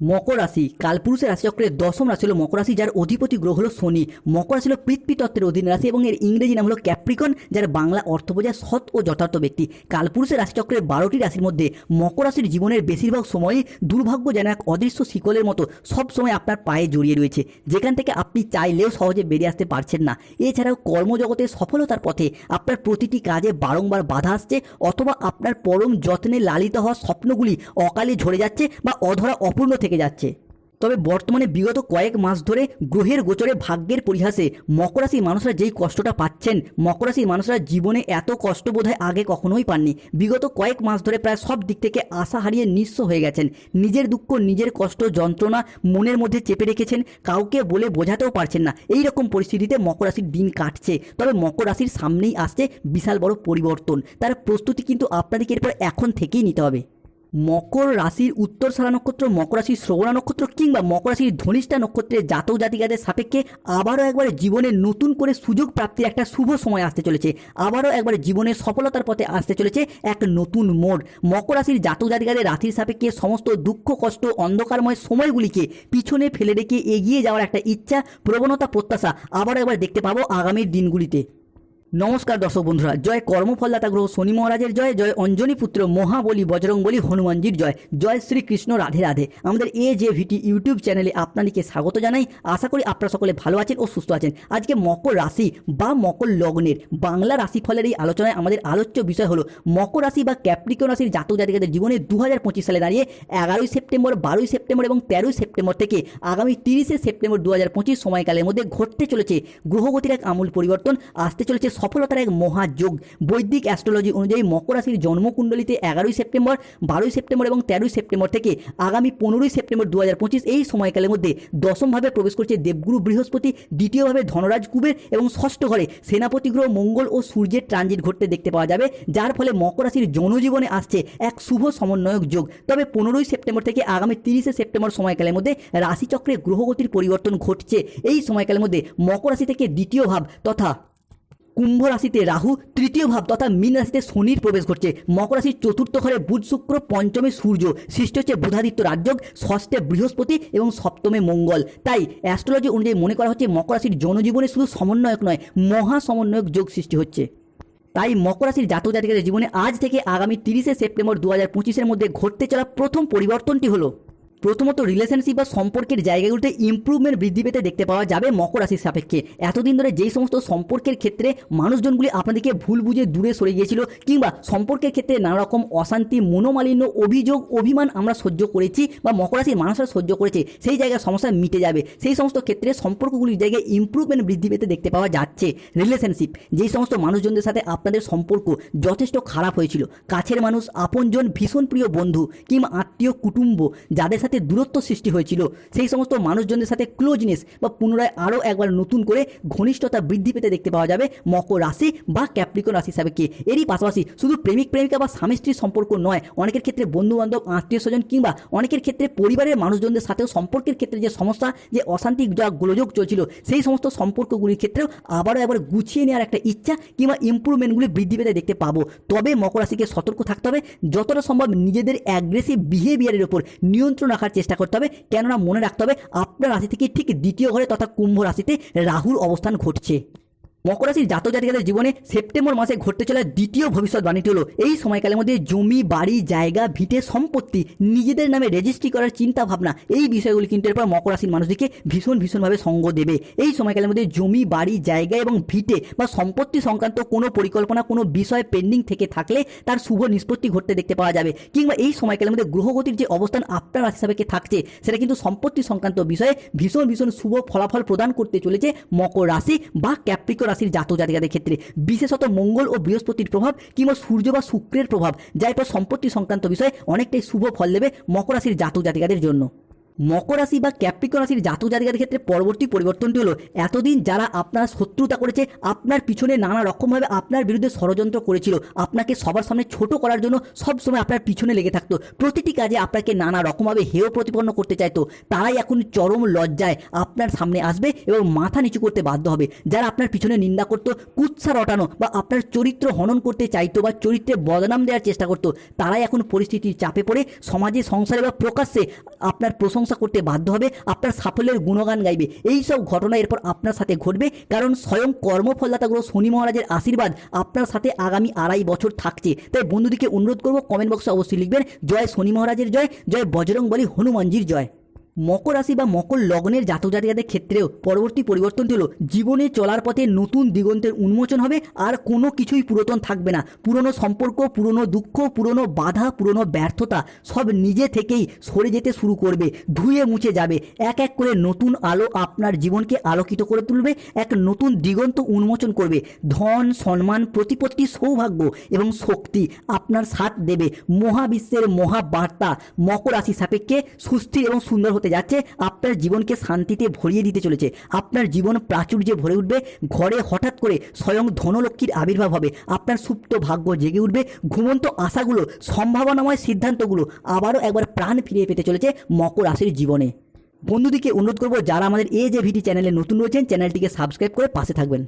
মকর রাশি, কালপুরুষের রাশিচক্রের দশম রাশি হলো মকর রাশি, যার অধিপতি গ্রহ হলো শনি। মকর রাশি হলো পৃথ্বী তত্ত্বের অধীন রাশি এবং এর ইংরেজি নাম হলো ক্যাপ্রিকন, যার বাংলা অর্থ বোঝায় সৎ ও যথার্থ ব্যক্তি। কালপুরুষের রাশিচক্রের বারোটি রাশির মধ্যে মকর রাশির জীবনের বেশিরভাগ সময়ই দুর্ভাগ্য যেন এক অদৃশ্য শিকলের মতো সব সময় আপনার পায়ে জড়িয়ে রয়েছে। যেখান থেকে আপনি চাইলেও সহজে বেরিয়ে আসতে পারছেন না। এছাড়াও কর্মজগতে সফলতার পথে আপনার প্রতিটি কাজে বারংবার বাধা আসছে অথবা আপনার পরম যত্নে লালিত হওয়া স্বপ্নগুলি অকালে ঝরে যাচ্ছে বা অধরা অপূর্ণ থেকে যাচ্ছে। তবে বর্তমানে বিগত কয়েক মাস ধরে গ্রহের গোচরে ভাগ্যের পরিহাসে মকর রাশির মানুষরা যেই কষ্টটা পাচ্ছেন মকর রাশির মানুষরা জীবনে এত কষ্ট বোধহয় আগে কখনোই পাননি। বিগত কয়েক মাস ধরে প্রায় সব দিক থেকে আশা হারিয়ে নিঃস্ব হয়ে গেছেন। নিজের দুঃখ, নিজের কষ্ট, যন্ত্রণা মনের মধ্যে চেপে রেখেছেন, কাউকে বলে বোঝাতেও পারছেন না। এই রকম পরিস্থিতিতে মকর রাশির দিন কাটছে। তবে মকর রাশির সামনেই আসছে বিশাল বড় পরিবর্তন। তার প্রস্তুতি কিন্তু আপনাদেরকে এরপর এখন থেকেই নিতে হবে। মকর রাশির উত্তর সারা নক্ষত্র, মকর রাশির শ্রবণা নক্ষত্র কিংবা মকর রাশির ধনিষ্ঠা নক্ষত্রের জাতক জাতিকাদের সাপেক্ষে আবারও একবার জীবনে নতুন করে সুযোগ প্রাপ্তির একটা শুভ সময় আসতে চলেছে। আবারও একবার জীবনের সফলতার পথে আসতে চলেছে এক নতুন মোড়। মকর রাশির জাতক জাতিকাদের রাশির সাপেক্ষে সমস্ত দুঃখ, কষ্ট, অন্ধকারময় সময়গুলিকে পিছনে ফেলে রেখে এগিয়ে যাওয়ার একটা ইচ্ছা, প্রবণতা, প্রত্যাশা আবারও একবার দেখতে পাবো আগামীর দিনগুলিতে। নমস্কার দর্শক বন্ধুরা, জয় কর্মফলদাতা গ্রহ শনি মহারাজের জয় জয় অঞ্জনী পুত্র মহাবলী বজরংবলী হনুমানজির জয় জয় শ্রীকৃষ্ণ রাধে রাধে। আমাদের এ যে ভিটি ইউটিউব চ্যানেলে আপনাদেরকে স্বাগত জানাই। আশা করি আপনারা সকলে ভালো আছেন ও সুস্থ আছেন। আজকে মকর রাশি বা মকর লগ্নের বাংলা রাশিফলের এই আলোচনায় আমাদের আলোচ্য বিষয় হলো, মকর রাশি বা ক্যাপ্রিকন রাশির জাতক জাতিকাদের জীবনে দু হাজার পঁচিশ সালে দাঁড়িয়ে এগারোই সেপ্টেম্বর, বারোই সেপ্টেম্বর এবং তেরোই সেপ্টেম্বর থেকে আগামী তিরিশে সেপ্টেম্বর দু হাজার পঁচিশ সময়কালের মধ্যে ঘটতে চলেছে। গ্রহগতির এক আমূল পরিবর্তন আসতে চলেছে সফলতার এক মহাযোগ বৈদিক অ্যাস্ট্রোলজি অনুযায়ী মকর রাশির জন্মকুণ্ডলিতে এগারোই সেপ্টেম্বর, বারোই সেপ্টেম্বর এবং তেরোই সেপ্টেম্বর থেকে আগামী পনেরোই সেপ্টেম্বর দু হাজার পঁচিশ এই সময়কালের মধ্যে দশমভাবে প্রবেশ করছে দেবগুরু বৃহস্পতি, দ্বিতীয়ভাবে ধনরাজ কুবের এবং ষষ্ঠ ঘরে সেনাপতি গ্রহ মঙ্গল ও সূর্যের ট্রানজিট ঘটতে দেখতে পাওয়া যাবে, যার ফলে মকর রাশির জনজীবনে আসছে এক শুভ সমন্বয়ক যোগ। তবে পনেরোই সেপ্টেম্বর থেকে আগামী তিরিশে সেপ্টেম্বর সময়কালের মধ্যে রাশিচক্রে গ্রহগতির পরিবর্তন ঘটছে। এই সময়কালের মধ্যে মকর রাশি থেকে দ্বিতীয় ভাব তথা কুম্ভ রাশিতে রাহু, তৃতীয় ভাব তথা মীন রাশিতে শনির প্রবেশ ঘটছে। মকর রাশির চতুর্থ ঘরে বুধ, শুক্র, পঞ্চমে সূর্য, সৃষ্টি হচ্ছে বুধাদিত্য রাজযোগ, ষষ্ঠে বৃহস্পতি এবং সপ্তমে মঙ্গল। তাই অ্যাস্ট্রোলজি অনুযায়ী মনে করা হচ্ছে মকর রাশির জনজীবনে শুধু সমন্বয়ক নয়, মহা সমন্বয়ক যোগ সৃষ্টি হচ্ছে। তাই মকর রাশির জাতক জাতিকাদের জীবনে আজ থেকে আগামী তিরিশে সেপ্টেম্বর দু হাজার পঁচিশের মধ্যে ঘটতে চলা প্রথম পরিবর্তনটি হলো প্রথমত রিলেশনশিপ বা সম্পর্কের জায়গাগুলোতে ইমপ্রুভমেন্ট বৃদ্ধি পেতে দেখতে পাওয়া যাবে মকর রাশির সাপেক্ষে। এতদিন ধরে যেই সমস্ত সম্পর্কের ক্ষেত্রে মানুষজনগুলি আপনাদেরকে ভুল বুঝে দূরে সরে গিয়েছিল কিংবা সম্পর্কের ক্ষেত্রে নানা রকম অশান্তি, মনোমালিন্য, অভিযোগ, অভিমান আমরা সহ্য করেছি বা মকর রাশির মানুষরা সহ্য করেছে, সেই জায়গায় সমস্যা মিটে যাবে। সেই সমস্ত ক্ষেত্রে সম্পর্কগুলির জায়গায় ইমপ্রুভমেন্ট বৃদ্ধি পেতে দেখতে পাওয়া যাচ্ছে। রিলেশনশিপ যেই সমস্ত মানুষজনদের সাথে আপনাদের সম্পর্ক যথেষ্ট খারাপ হয়েছিল, কাছের মানুষ, আপনজন, ভীষণ প্রিয় বন্ধু কিংবা আত্মীয়, কুটুম্ব, যাদের সাথে দূরত্ব সৃষ্টি হয়েছিল। সেই সমস্ত মানুষজনদের সাথে ক্লোজনেস বা পুনরায় আরও একবার নতুন করে ঘনিষ্ঠতা বৃদ্ধি পেতে দেখতে পাওয়া যাবে মকর রাশি বা ক্যাপ্রিকন রাশি হিসাবে কি এরই পাশাপাশি শুধু প্রেমিক, প্রেমিকা বা স্বামী স্ত্রীর সম্পর্ক নয়, অনেকের ক্ষেত্রে বন্ধু বান্ধব আত্মীয় স্বজন কিংবা অনেকের ক্ষেত্রে পরিবারের মানুষজনদের সাথেও সম্পর্কের ক্ষেত্রে যে সমস্যা, যে অশান্তি যা গোলযোগ চলছিল, সেই সমস্ত সম্পর্কগুলির ক্ষেত্রেও আবারও একবার গুছিয়ে নেওয়ার একটা ইচ্ছা কিংবা ইম্প্রুভমেন্টগুলি বৃদ্ধি পেতে দেখতে পাবো। তবে মকর রাশিকে সতর্ক থাকতে হবে। যতটা সম্ভব নিজেদের অ্যাগ্রেসিভ বিহেভিয়ারের ওপর নিয়ন্ত্রণ রাখার চেষ্টা করতে হবে। কেননা মনে রাখতে হবে, আপনার রাশি থেকে ঠিক দ্বিতীয় ঘরে তথা কুম্ভ রাশিতে রাহুর অবস্থান ঘটছে। মকর রাশির জাতক জাতিকাদের জীবনে সেপ্টেম্বর মাসে ঘটতে চলা দ্বিতীয় ভবিষ্যৎবাণীটি হলো, এই সময়কালের মধ্যে জমি, বাড়ি, জায়গা, ভিটে, সম্পত্তি নিজেদের নামে রেজিস্ট্রি করার চিন্তা ভাবনা এই বিষয়গুলি কিন্তু এরপর মকর রাশির মানুষদেরকে ভীষণ, ভীষণভাবে সঙ্গ দেবে। এই সময়কালের মধ্যে জমি, বাড়ি, জায়গা এবং ভিটে বা সম্পত্তি সংক্রান্ত কোনো পরিকল্পনা, কোনো বিষয় পেন্ডিং থেকে থাকলে তার শুভ নিষ্পত্তি ঘটতে দেখতে পাওয়া যাবে। কিংবা এই সময়কালের মধ্যে গ্রহগতির যে অবস্থান আপনার রাশি সাপেক্ষে থাকছে, সেটা কিন্তু সম্পত্তি সংক্রান্ত বিষয়ে ভীষণ ভীষণ শুভ ফলাফল প্রদান করতে চলেছে মকর রাশি বা ক্যাপ্রিকো রাশির জাতক জাতিকাদের ক্ষেত্রে বিশেষত মঙ্গল ও বৃহস্পতির প্রভাব কিংবা সূর্য বা শুক্রের প্রভাব, যা এরপর সম্পত্তি সংক্রান্ত বিষয়ে অনেকটাই শুভ ফল দেবে মকর রাশির জাতক জাতিকাদের জন্য। মকর রাশি বা ক্যাপ্রিকন রাশির জাতক জাতিকাদের ক্ষেত্রে পরবর্তী পরিবর্তনটি হলো, এতদিন যারা আপনার শত্রুতা করেছে, আপনার পিছনে নানা রকমভাবে আপনার বিরুদ্ধে ষড়যন্ত্র করেছিল, আপনাকে সবার সামনে ছোট করার জন্য সবসময় আপনার পিছনে লেগে থাকতো, প্রতিটি কাজে আপনাকে নানা রকমভাবে হেয় প্রতিপন্ন করতে চাইতো, তারাই এখন চরম লজ্জায় আপনার সামনে আসবে এবং মাথা নিচু করতে বাধ্য হবে। যারা আপনার পিছনে নিন্দা করতো, কুৎসা রটানো বা আপনার চরিত্র হনন করতে চাইতো বা চরিত্রে বদনাম দেওয়ার চেষ্টা করতো, তারাই এখন পরিস্থিতির চাপে পড়ে, সমাজে, সংসারে বা প্রকাশ্যে আপনার প্রশংসা প্রশংসা করতে বাধ্য হবে, আপনার সাফল্যের গুণগান গাইবে। এই সব ঘটনা এরপর আপনার সাথে ঘটবে, কারণ স্বয়ং কর্মফলদাতা শনি মহারাজের আশীর্বাদ আপনার সাথে আগামী আড়াই বছর থাকছে। তাই বন্ধুদিকে অনুরোধ করব কমেন্ট বক্সে অবশ্যই লিখবেন, জয় শনি মহারাজের জয় জয় বজরং বলি হনুমানজির জয়। মকর রাশি বা মকর লগ্নের জাতক জাতিকাদের ক্ষেত্রেও পরবর্তী পরিবর্তনটি হলো, জীবনে চলার পথে নতুন দিগন্তের উন্মোচন হবে আর কোনো কিছুই পুরাতন থাকবে না। পুরনো সম্পর্ক, পুরনো দুঃখ, পুরনো বাধা, পুরনো ব্যর্থতা সব নিজে থেকেই সরে যেতে শুরু করবে, ধুয়ে মুছে যাবে। এক এক করে নতুন আলো আপনার জীবনকে আলোকিত করে তুলবে, এক নতুন দিগন্ত উন্মোচন করবে। ধন, সম্মান, প্রতিপত্তি, সৌভাগ্য এবং শক্তি আপনার সাথ দেবে। মহাবিশ্বের মহাবার্তা মকর রাশি সাপেক্ষে সুস্থির এবং সুন্দর হতে যাচ্ছে, আপনার জীবনকে শান্তিতে ভরিয়ে দিতে চলেছে। আপনার জীবন প্রাচুর্যে ভরে উঠবে। ঘরে হঠাৎ করে স্বয়ং ধনলক্ষ্মীর আবির্ভাব হবে। আপনার সুপ্ত ভাগ্য জেগে উঠবে। ঘুমন্ত আশাগুলো, সম্ভাবনাময় সিদ্ধান্তগুলো আবারও একবার প্রাণ ফিরিয়ে পেতে চলেছে মকর রাশির জীবনে। বন্ধুদিকে অনুরোধ করব, যারা আমাদের এ যে ভিডি চ্যানেলে নতুন রয়েছেন, চ্যানেলটিকে সাবস্ক্রাইব করে পাশে থাকবেন।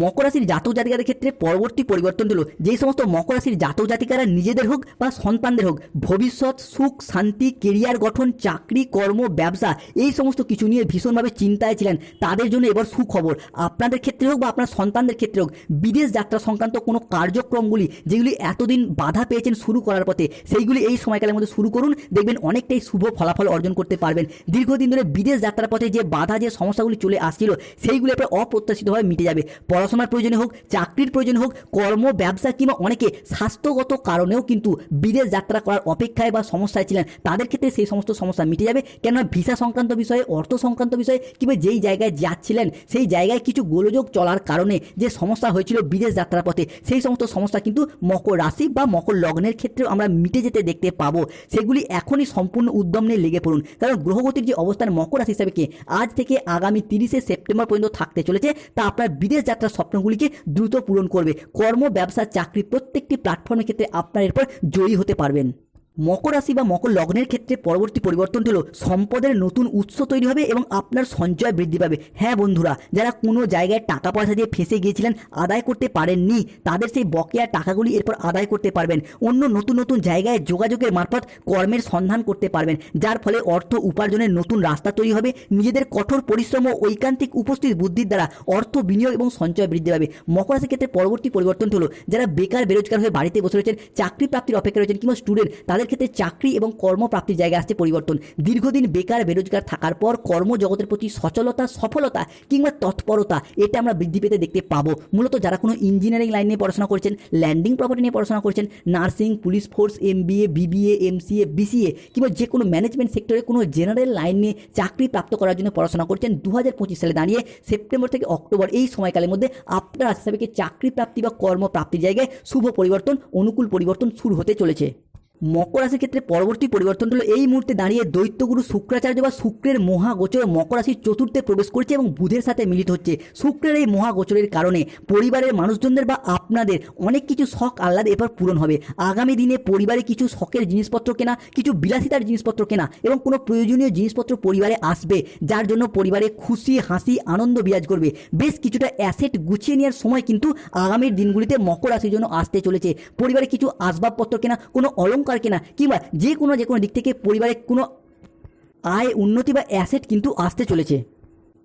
মকর রাশির জাতক জাতিকাদের ক্ষেত্রে পরবর্তী পরিবর্তন হলো, যেই সমস্ত মকর রাশির জাতক জাতিকারা নিজেদের হোক বা সন্তানদের হোক, ভবিষ্যৎ, সুখ, শান্তি, কেরিয়ার গঠন, চাকরি, কর্ম, ব্যবসা, এই সমস্ত কিছু নিয়ে ভীষণভাবে চিন্তায় ছিলেন। তাদের জন্য এবার সুখবর। আপনাদের ক্ষেত্রে হোক বা আপনার সন্তানদের ক্ষেত্রে হোক, বিদেশ যাত্রা সংক্রান্ত কোনো কার্যক্রমগুলি যেগুলি এতদিন বাধা পেয়েছেন শুরু করার পথে, সেইগুলি এই সময়কালের মধ্যে শুরু করুন, দেখবেন অনেকটাই শুভ ফলাফল অর্জন করতে পারবেন। দীর্ঘদিন ধরে বিদেশ যাত্রার পথে যে বাধা, যে সমস্যাগুলি চলে আসছিল, সেইগুলি এবার অপ্রত্যাশিতভাবে মিটে যাবে। পড়াশোনার প্রয়োজনে হোক, চাকরির প্রয়োজনে হোক, কর্ম, ব্যবসা কিংবা অনেকে স্বাস্থ্যগত কারণেও কিন্তু বিদেশ যাত্রা করার অপেক্ষায় বা সমস্যায় ছিলেন। তাদের ক্ষেত্রে সেই সমস্ত সমস্যা মিটে যাবে। কেননা ভিসা সংক্রান্ত বিষয়ে, অর্থ সংক্রান্ত বিষয়ে কিংবা যেই জায়গায় যাচ্ছিলেন, সেই জায়গায় কিছু গোলযোগ চলার কারণে যে সমস্যা হয়েছিল বিদেশ যাত্রার পথে, সেই সমস্ত সমস্যা কিন্তু মকর রাশি বা মকর লগ্নের ক্ষেত্রেও আমরা মিটে যেতে দেখতে পাবো। সেগুলি এখনই সম্পূর্ণ উদ্যম নিয়ে লেগে পড়ুন। কারণ গ্রহগতির যে অবস্থান মকর রাশি হিসাবে কি, আজ থেকে আগামী তিরিশে সেপ্টেম্বর পর্যন্ত থাকতে চলেছে। তা আপনার বিদেশ যাত্রার স্বপ্নগুলিকে দ্রুত পূরণ করবে। কর্ম, ব্যবসা, চাকরি প্রত্যেকটি প্ল্যাটফর্মের ক্ষেত্রে আপনার এরপর জয়ী হতে পারবেন। মকর রাশি বা মকর লগ্নের ক্ষেত্রে পরবর্তী পরিবর্তন হলো সম্পদের নতুন উৎস তৈরি হবে এবং আপনার সঞ্চয় বৃদ্ধি পাবে। হ্যাঁ বন্ধুরা, যারা কোনো জায়গায় টাকা পয়সা দিয়ে ফেঁসে গিয়েছিলেন, আদায় করতে পারেননি, তাদের সেই বকেয়া টাকাগুলি এরপর আদায় করতে পারবেন। অন্য নতুন নতুন জায়গায় যোগাযোগের মারফত কর্মের সন্ধান করতে পারবেন, যার ফলে অর্থ উপার্জনের নতুন রাস্তা তৈরি হবে। নিজেদের কঠোর পরিশ্রম ও ঐকান্তিক উপস্থিত বুদ্ধির দ্বারা অর্থ বিনিয়োগ এবং সঞ্চয় বৃদ্ধি পাবে। মকর রাশির ক্ষেত্রে পরবর্তী পরিবর্তন হলো, যারা বেকার, বেরোজগার হয়ে বাড়িতে বসে রয়েছেন, চাকরি প্রাপ্তির অপেক্ষা রয়েছেন কিংবা স্টুডেন্ট তাদের ক্ষেত্রে চাকরি এবং কর্মপ্রাপ্তির জায়গায় আসছে পরিবর্তন। দীর্ঘদিন বেকার, বেরোজগার থাকার পর কর্মজগতের প্রতি সচলতা, সফলতা কিংবা তৎপরতা, এটা আমরা বৃদ্ধি পেতে দেখতে পাবো। মূলত যারা কোনো ইঞ্জিনিয়ারিং লাইন নিয়ে পড়াশোনা করছেন, ল্যান্ডিং প্রপার্টি নিয়ে পড়াশোনা করছেন, nursing, police force M BA BBA, MCA, BCA কিংবা যে কোনো ম্যানেজমেন্ট সেক্টরে কোনো জেনারেল লাইন নিয়ে চাকরি প্রাপ্ত করার জন্য পড়াশোনা করছেন দু হাজার পঁচিশ সালে দাঁড়িয়ে সেপ্টেম্বর থেকে অক্টোবর এই সময়কালের মধ্যে আপনার হিসাবে চাকরি প্রাপ্তি বা কর্মপ্রাপ্তির জায়গায় শুভ পরিবর্তন, অনুকূল পরিবর্তন শুরু হতে চলেছে। মকর রাশির ক্ষেত্রে পরবর্তী পরিবর্তন হলো এই মুহূর্তে দাঁড়িয়ে দৈত্যগুরু শুক্রাচার্য বা শুক্রের মহাগোচর মকর রাশির চতুর্থে প্রবেশ করছে এবং বুধের সাথে মিলিত হচ্ছে। শুক্রের এই মহাগোচরের কারণে পরিবারের মানুষজনদের বা আপনাদের অনেক কিছু শখ আহ্লাদ এবার পূরণ হবে। আগামী দিনে পরিবারে কিছু শখের জিনিসপত্র কেনা, কিছু বিলাসিতার জিনিসপত্র কেনা এবং কোনো প্রয়োজনীয় জিনিসপত্র পরিবারে আসবে, যার জন্য পরিবারে খুশি, হাসি, আনন্দ বিরাজ করবে। বেশ কিছুটা অ্যাসেট গুছিয়ে নেওয়ার সময় কিন্তু আগামীর দিনগুলিতে মকর রাশির জন্য আসতে চলেছে। পরিবারে কিছু আসবাবপত্র কেনা, কোনো অলঙ্কার কেনা, কিংবা যে কোনো যে কোনো দিক থেকে পরিবারের কোনো আয়, উন্নতি বা অ্যাসেট কিন্তু আসতে চলেছে।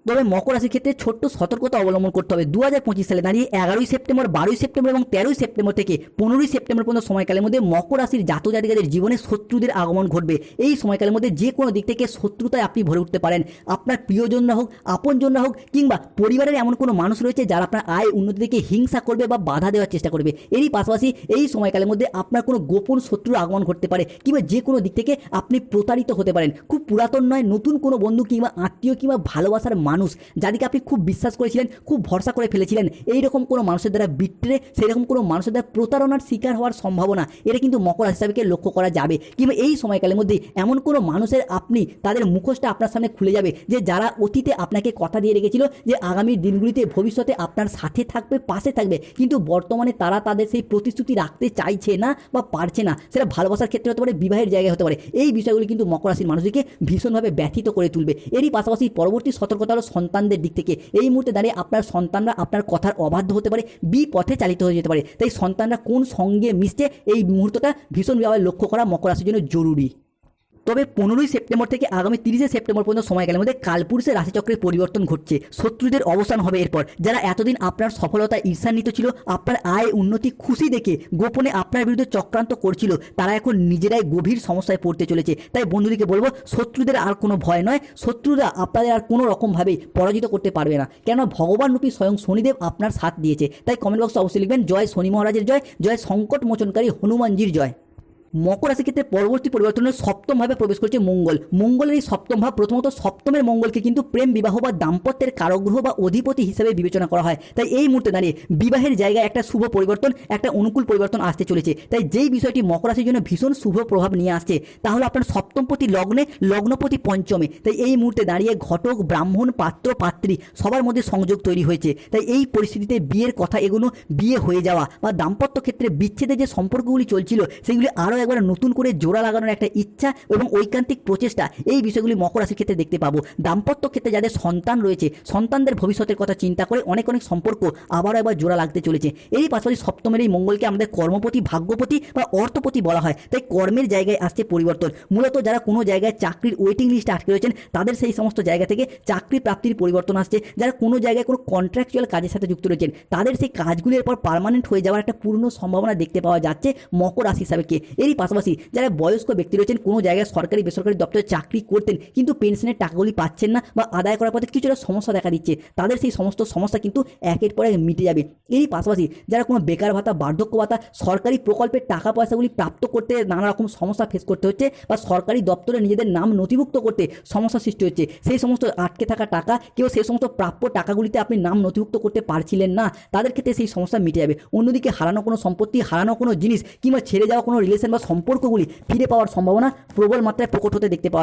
তবে মকর রাশির ক্ষেত্রে ছোট্ট সতর্কতা অবলম্বন করতে হবে। দু হাজার পঁচিশ সালে দাঁড়িয়ে এগারোই সেপ্টেম্বর, বারোই সেপ্টেম্বর এবং তেরোই সেপ্টেম্বর থেকে পনেরোই সেপ্টেম্বর পর্যন্ত সময়কালের মধ্যে মকর রাশির জাতক জাতিকাদের জীবনে শত্রুদের আগমন ঘটবে। এই সময়কালের মধ্যে যে কোনো দিক থেকে শত্রুতায় আপনি ভরে উঠতে পারেন। আপনার প্রিয়জনরা হোক, আপনজনরা হোক কিংবা পরিবারের এমন কোনো মানুষ রয়েছে যারা আপনার আয় উন্নতি থেকে হিংসা করবে বা বাধা দেওয়ার চেষ্টা করবে। এরই পাশাপাশি এই সময়কালের মধ্যে আপনার কোনো গোপন শত্রুর আগমন ঘটতে পারে কিংবা যে কোনো দিক থেকে আপনি প্রতারিত হতে পারেন। খুব পুরাতন নয়, নতুন কোনো বন্ধু কিংবা আত্মীয় কিংবা ভালোবাসার মানুষ যাদেরকে আপনি খুব বিশ্বাস করেছিলেন, খুব ভরসা করে ফেলেছিলেন। এই রকম কোনো মানুষের দ্বারা বিট্রে সেই রকম কোনো মানুষের দ্বারা প্রতারণার শিকার হওয়ার সম্ভাবনা, এটা কিন্তু মকর রাশি হিসাবে লক্ষ্য করা যাবে। কিংবা এই সময়কালের মধ্যে এমন কোনো মানুষের আপনি, তাদের মুখোশটা আপনার সামনে খুলে যাবে যে যারা অতীতে আপনাকে কথা দিয়ে রেখেছিল যে আগামী দিনগুলিতে ভবিষ্যতে আপনার সাথে থাকবে, পাশে থাকবে। কিন্তু বর্তমানে তারা তাদের সেই প্রতিশ্রুতি রাখতে চাইছে না বা পারছে না। সেটা ভালোবাসার ক্ষেত্রে হতে পারে, বিবাহের জায়গায় হতে পারে। এই বিষয়গুলি কিন্তু মকর রাশির মানুষকে ভীষণভাবে ব্যথিত করে তুলবে। এরই পাশাপাশি পরবর্তী সতর্কতা হলো সন্তানদের দিক থেকে। এই মুহূর্তে দাঁড়িয়ে আপনার সন্তানরা আপনার কথার অবাধ্য হতে পারে, বিপথে চালিত হয়ে যেতে পারে। তাই সন্তানরা কোন সঙ্গে মিশছে, এই মুহূর্তটা ভীষণভাবে লক্ষ্য করা মকর রাশির জন্য জরুরি। তবে পনেরোই সেপ্টেম্বর থেকে আগামী তিরিশে সেপ্টেম্বর পর্যন্ত সময়কালের মধ্যে কালপুরুষের রাশিচক্রের পরিবর্তন ঘটছে। শত্রুদের অবসান হবে এরপর। যারা এতদিন আপনার সফলতা ঈর্ষান্বিত ছিল, আপনার আয় উন্নতি খুশি দেখে গোপনে আপনার বিরুদ্ধে চক্রান্ত করছিল, তারা এখন নিজেরাই গভীর সমস্যায় পড়তে চলেছে। তাই বন্ধুদিকে বলব, শত্রুদের আর কোনো ভয় নয়, শত্রুরা আপনাদের আর কোনো রকমভাবেই পরাজিত করতে পারবে না। কেন ভগবান রূপী স্বয়ং শনিদেব আপনার সাথ দিয়েছে। তাই কমেন্ট বক্সে অবশ্যই লিখবেন, জয় শনি মহারাজের জয় জয় সংকট মোচনকারী হনুমানজির জয়। মকর রাশি ক্ষেত্রে পরবর্তী পরিবর্তনের সপ্তম ভাবে প্রবেশ করছে মঙ্গল। মঙ্গলের এই সপ্তম ভাব প্রথমত সপ্তমের মঙ্গলকে কিন্তু প্রেম, বিবাহ বা দাম্পত্যের কারগ্রহ বা অধিপতি হিসেবে বিবেচনা করা হয়। তাই এই মুহূর্তে দাঁড়িয়ে বিবাহের জায়গায় একটা শুভ পরিবর্তন, একটা অনুকূল পরিবর্তন আসতে চলেছে। তাই যেই বিষয়টি মকর রাশির জন্য ভীষণ শুভ প্রভাব নিয়ে আসছে, তাহলে আপনার সপ্তমপতি লগ্নে লগ্নপতি পঞ্চমে। তাই এই মুহূর্তে দাঁড়িয়ে ঘটক, ব্রাহ্মণ, পাত্র, পাত্রী সবার মধ্যে সংযোগ তৈরি হয়েছে। তাই এই পরিস্থিতিতে বিয়ের কথা এগুলো বিয়ে হয়ে যাওয়া বা দাম্পত্য ক্ষেত্রে বিচ্ছেদের যে সম্পর্কগুলি চলছিল, সেগুলি আরও একবার নতুন করে জোড়া লাগানোর একটা ইচ্ছা এবং ঐকান্তিক প্রচেষ্টা এই বিষয়গুলি মকর রাশির ক্ষেত্রে দেখতে পাবো। দাম্পত্য ক্ষেত্রে যাদের সন্তান রয়েছে, সন্তানদের ভবিষ্যতের কথা চিন্তা করে অনেক অনেক সম্পর্ক আবারও একবার জোড়া লাগতে চলেছে। এই পাশাপাশি সপ্তমের এই মঙ্গলকে আমাদের কর্মপতি, ভাগ্যপতি বা অর্থপতি বলা হয়। তাই কর্মের জায়গায় আসছে পরিবর্তন। মূলত যারা কোনো জায়গায় চাকরির ওয়েটিং লিস্টে আটকে রয়েছেন, তাদের সেই সমস্ত জায়গা থেকে চাকরি প্রাপ্তির পরিবর্তন আসছে। যারা কোনো জায়গায় কোনো কন্ট্রাকচুয়াল কাজের সাথে যুক্ত রয়েছেন, তাদের সেই কাজগুলির পর পার্মানেন্ট হয়ে যাওয়ার একটা পূর্ণ সম্ভাবনা দেখতে পাওয়া যাচ্ছে মকর রাশি হিসাবে। কে এরই পাশাপাশি যারা বয়স্ক ব্যক্তি রয়েছেন, কোনো জায়গায় সরকারি, বেসরকারি দপ্তরে চাকরি করতেন, কিন্তু পেনশনের টাকাগুলি পাচ্ছেন না বা আদায় করার পথে কিছুটা সমস্যা দেখা দিচ্ছে। তাদের সেই সমস্ত সমস্যা কিন্তু একের পর এক মিটে যাবে। এরই পাশাপাশি যারা কোনো বেকার ভাতা, বার্ধক্য ভাতা, সরকারি প্রকল্পের টাকা পয়সাগুলি প্রাপ্ত করতে নানা রকম সমস্যা ফেস করতে হচ্ছে বা সরকারি দপ্তরে নিজেদের নাম নথিভুক্ত করতে সমস্যা সৃষ্টি হচ্ছে। সেই সমস্ত আটকে থাকা টাকা, কেউ সেই সমস্ত প্রাপ্য টাকাগুলিতে আপনি নাম নথিভুক্ত করতে পারছিলেন না, তাদের ক্ষেত্রে সেই সমস্যা মিটে যাবে। অন্যদিকে হারানো কোনো সম্পত্তি, হারানো কোনো জিনিস কিংবা ছেড়ে যাওয়া কোনো রিলেশন বা সম্পর্কগুলি ফিরে পাওয়ার সম্ভাবনা প্রবল মাত্রায় প্রকট হতে দেখতে পাওয়া